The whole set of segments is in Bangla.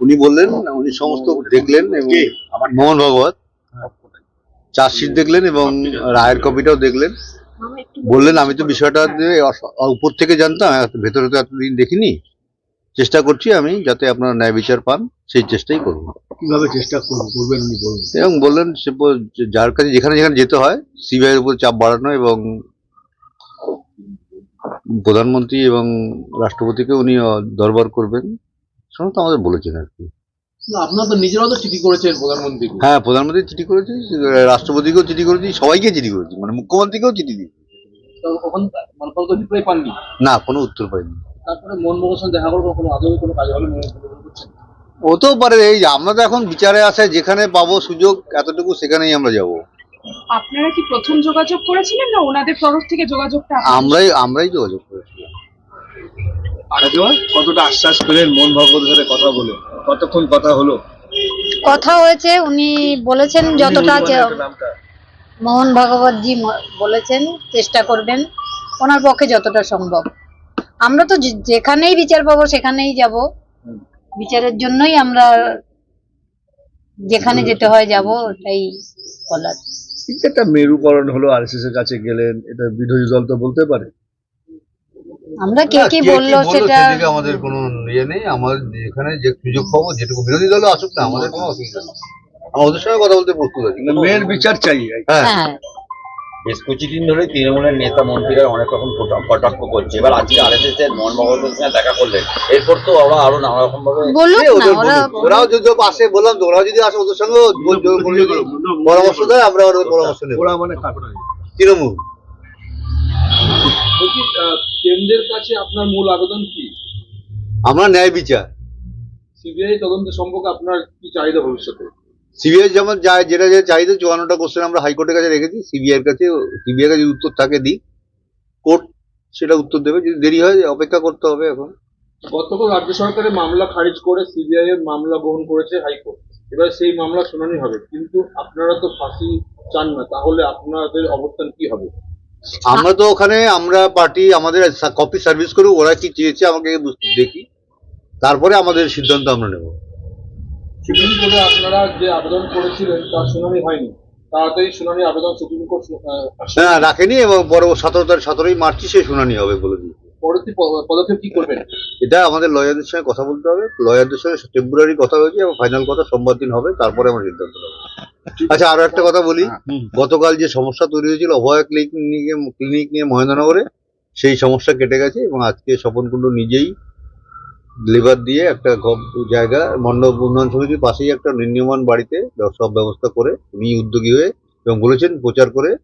উনি বললেন উনি সমস্ত দেখলেন এবং মোহন ভগবত। চার্জশিট দেখলেন এবং রায়ের কপিটাও দেখলেন। বললেন আমি তো বিষয়টা উপর থেকে জানতাম ভেতরে তো এতদিন দেখিনি। চেষ্টা করছি আমি যাতে আপনারা ন্যায় বিচার পান সেই চেষ্টাই করব। কীভাবে চেষ্টা করবেন উনি বলুন। এবং বললেন সে যার কাছে যেখানে যেখানে যেতে হয় সিবিআই এর উপর চাপ বাড়ানো এবং প্রধানমন্ত্রী এবং রাষ্ট্রপতিকে উনি দরবার করবেন। সমস্ত আমাদের বলেছেন আর কি। না আপনারা তো নিজেরাও তো চিঠি করেছেন প্রধানমন্ত্রীকে। হ্যাঁ প্রধানমন্ত্রী চিঠি করেছি রাষ্ট্রপতিকেও চিঠি করেছি সবাইকে চিঠি করেছি মানে মুখ্যমন্ত্রীকেও চিঠি দিয়েছি। মানে না কোনো উত্তর পাইনি। তারপরে মনমোহন সঙ্গে দেখা করব কোনো আদৌ কোনো কাজ হলে হতেও পারে এই আমরা তো এখন বিচারে আসায় যেখানে পাবো সুযোগ এতটুকু সেখানেই আমরা যাব। আপনারা কি প্রথম যোগাযোগ করেছিলেন না ওনাদের তরফ থেকে যোগাযোগটা? আমরাই আমরাই যোগাযোগ করেছি কতটা আশ্বাস পেলেন মন ভগবতের সাথে কথা বলে? কতক্ষণ কথা হলো? কথা হয়েছে উনি বলেছেন যতটা মোহন ভাগবতজি বলেছেন চেষ্টা করবেন ওনার পক্ষে যতটা সম্ভব। আমরা তো যেখানেই বিচার পাবো সেখানেই যাব। বিচারের জন্যই আমরা যেখানে যেতে হয় যাব ওটাই বলার। একটা মেরুকরণ হলো আরএসএস এর কাছে গেলেন এটা বিরোধী দল তো বলতে পারে। আমরা কে কি বলল সেটা আমাদের কোনো ইয়ে নেই। আমাদের যেখানে যে সুযোগ পাবো যেটুকু বিরোধী দলে আসুক না আমাদের কোনো অসুবিধা নেই। আমরা ওদের সঙ্গে কথা বলতে প্রস্তুত আছি। মেয়ের বিচার চাই হ্যাঁ। হ্যাঁ। বেশ কিছুদিন ধরে তৃণমূলের নেতা মন্ত্রীরা অনেক রকম কটাক্ষ করছে। এবার আজকে আরএসএস এর মোহন ভগতের সঙ্গে দেখা করলেন। এরপর তো ওরা আরও নানা রকম ভাবে ওদের ওরাও যদি আসে বললাম ওরাও যদি আসে ওদের সঙ্গে পরামর্শ দেয় আমরা ওদের পরামর্শ নেব। ওরা মানে তৃণমূল। কেন্দ্রের কাছে আপনার মূল আবেদন কি? আমরা ন্যায় বিচার। সিবিআই তদন্ত সম্পর্কে আপনার কি চাহিদা ভবিষ্যতে? সিবিআই যেমন যায় যেটা যে চাইতে চুয়ান্নটা কোশ্চেন আমরা হাইকোর্টের কাছে রেখেছি। সিবিআই এর কাছে সিবিআই কাছে যদি উত্তর থাকে দিক। কোর্ট সেটা উত্তর দেবে। যদি দেরি হয় অপেক্ষা করতে হবে এখন। গতকাল রাজ্য সরকারের মামলা খারিজ করে সিবিআই এর মামলা গ্রহণ করেছে হাইকোর্ট। এবার সেই মামলা শুনানি হবে। কিন্তু আপনারা তো ফাঁসি চান না। তাহলে আপনাদের অবস্থান কি হবে? আমরা তো ওখানে আমরা পার্টি আমাদের কপি সার্ভিস করি ওরা কি চেয়েছে আমাকে দেখি। তারপরে আমাদের সিদ্ধান্ত আমরা নেব। সুপ্রিম কোর্টে আপনারা যে আবেদন করেছিলেন তার শুনানি হয়নি। তাড়াতাড়ি শুনানি আবেদন সুপ্রিম কোর্ট হ্যাঁ রাখেনি এবং বড় সতেরো তারিখ সতেরোই মার্চই সে শুনানি হবে বলে দিই পরবর্তী প- পদক্ষেপ কি করবেন? এটা আমাদের লয়ারদের সঙ্গে কথা বলতে হবে। লয়ারদের সঙ্গে টেম্পোরারি কথা হয়েছে এবং ফাইনাল কথা সোমবার দিন হবে তারপরে আমরা সিদ্ধান্ত নেব। আচ্ছা আরও একটা কথা বলি। গতকাল যে সমস্যা তৈরি হয়েছিল অভয়া ক্লিনিকে ক্লিনিক নিয়ে মহেন্দ্রনগরে সেই সমস্যা কেটে গেছে এবং আজকে স্বপন কুণ্ডু নিজেই লেবার দিয়ে একটা জায়গা মণ্ডপ উন্নয়ন সমিতির পাশেই একটা নির্মীয়মান বাড়িতে সব ব্যবস্থা করে উনি উদ্যোগী হয়ে এবং বলেছেন প্রচার করে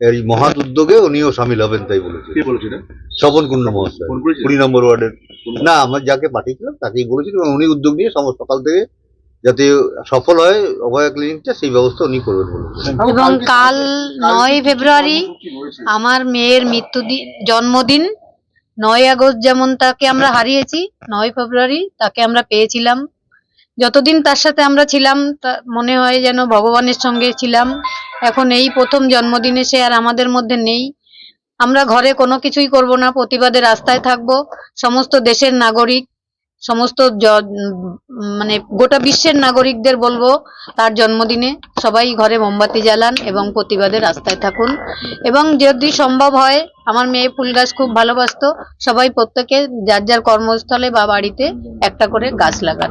এই মহান উদ্যোগে উনিও সামিল হবেন তাই বলেছেন কে বলেছেন স্বপন কুণ্ডু মহাশয়। কুড়ি নম্বর ওয়ার্ডের। না আমার যাকে পাঠিয়েছিলাম তাকেই বলেছিল এবং উনি উদ্যোগ নিয়ে সমস্ত সকাল থেকে যাতে সফল হয় অভয়া ক্লিনিকটা সেই ব্যবস্থা উনি করবেন বলেছেন। এবং কাল নয় ফেব্রুয়ারি আমার মেয়ের মৃত্যু জন্মদিন। নয় আগস্ট যেমন তাকে আমরা হারিয়েছি নয় ফেব্রুয়ারি তাকে আমরা পেয়েছিলাম। যতদিন তার সাথে আমরা ছিলাম মনে হয় যেন ভগবানের সঙ্গে ছিলাম। এখন এই প্রথম জন্মদিনে সে আর আমাদের মধ্যে নেই। আমরা ঘরে কোনো কিছুই করব না, প্রতিবাদে রাস্তায় থাকব। সমস্ত দেশের নাগরিক সমস্ত মানে গোটা বিশ্বের নাগরিকদের বলব, তার জন্মদিনে সবাই ঘরে মোমবাতি জ্বালান এবং প্রতিবাদে রাস্তায় থাকুন। এবং যদি সম্ভব হয়, আমার মেয়ে ফুল গাছ খুব ভালোবাসত, সবাই প্রত্যেকে যার যার কর্মস্থলে বা বাড়িতে একটা করে গাছ লাগান।